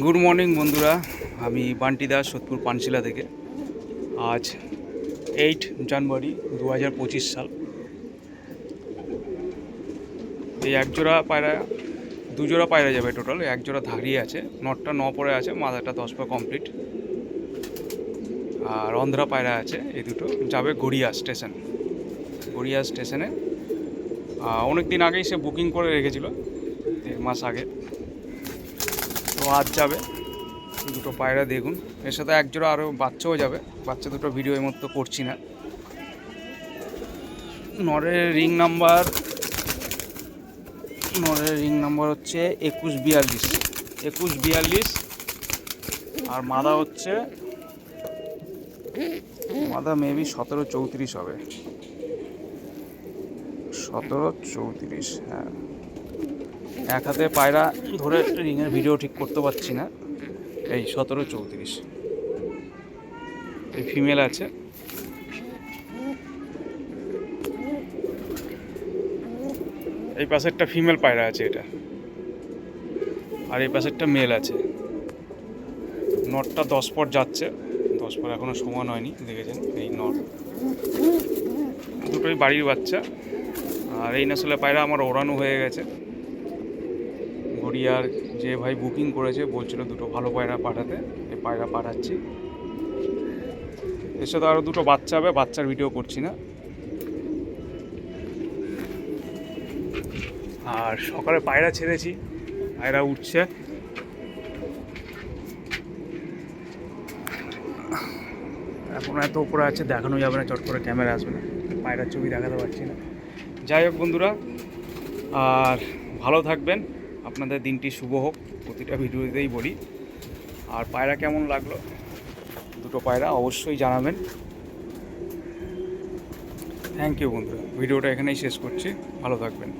Good morning বন্ধুরা। আমি বান্টি দাস, সোদপুর পানশিলা থেকে। আজ এইট জানুয়ারি দু হাজার পঁচিশ সাল। এই একজোড়া পায়রা, দুজোড়া পায়রা যাবে টোটাল এক জোড়া ধারিয়ে আছে। নটটা ন পরে আছে, মাথাটা দশ পা কমপ্লিট আর অন্ধ্রা পায়রা আছে, এই দুটো। যাবে গড়িয়া স্টেশন গড়িয়া স্টেশনে অনেক দিন আগেই সে বুকিং করে রেখেছিল, দেড় মাস আগে। তো আজ যাবে, দুটো পায়রা দেখুন। এর সাথে একজোড়া আরও বাচ্চাও যাবে, বাচ্চা দুটো ভিডিও এর মতো করছি না। নরের রিং নাম্বার নরের রিং নাম্বার হচ্ছে একুশ বিয়াল্লিশ। একুশ বিয়াল্লিশ, আর মাদা হচ্ছে, মাদা মেবি সতেরো চৌত্রিশ হবে। সতেরো চৌত্রিশ হ্যাঁ। এক হাতে পায়রা ধরে রিংয়ের ভিডিও ঠিক করতে পারছি না। এই সতেরো চৌত্রিশ। এই ফিমেল আছে। এই পাশেরটা ফিমেল পায়রা আছে এটা। আর এই পাশেরটা মেল আছে। নটটা দশ পর যাচ্ছে। দশ পর এখনও সমান হয়নি, দেখেছেন? এই নট দুটোই বাড়ির বাচ্চা। আর এই নাসলে পায়রা আমার ওড়ানো হয়ে গেছে। গড়িয়ার যে ভাই বুকিং করেছে, বলছিল দুটো ভালো পায়রা পাঠাতে। এই পায়রা পাঠাচ্ছি। এর সাথে আরও দুটো বাচ্চা হবে, বাচ্চার ভিডিও করছি না। আর সকালে পায়রা ছেড়েছি, পায়রা উঠছে। এখন এত উপরে আছে, দেখানো যাবে না, চট করে ক্যামেরা আসবে না। পায়রার ছবি দেখাতে পারছি না। যাই হোক বন্ধুরা, আর ভালো থাকবেন। আপনাদের দিনটি শুভ হোক, প্রতিটা ভিডিওতেই বলি। আর পায়রা কেমন লাগল? দুটো পায়রা অবশ্যই জানাবেন। থ্যাংক ইউ বন্ধুরা, ভিডিওটা এখানেই শেষ করছি, ভালো থাকবেন।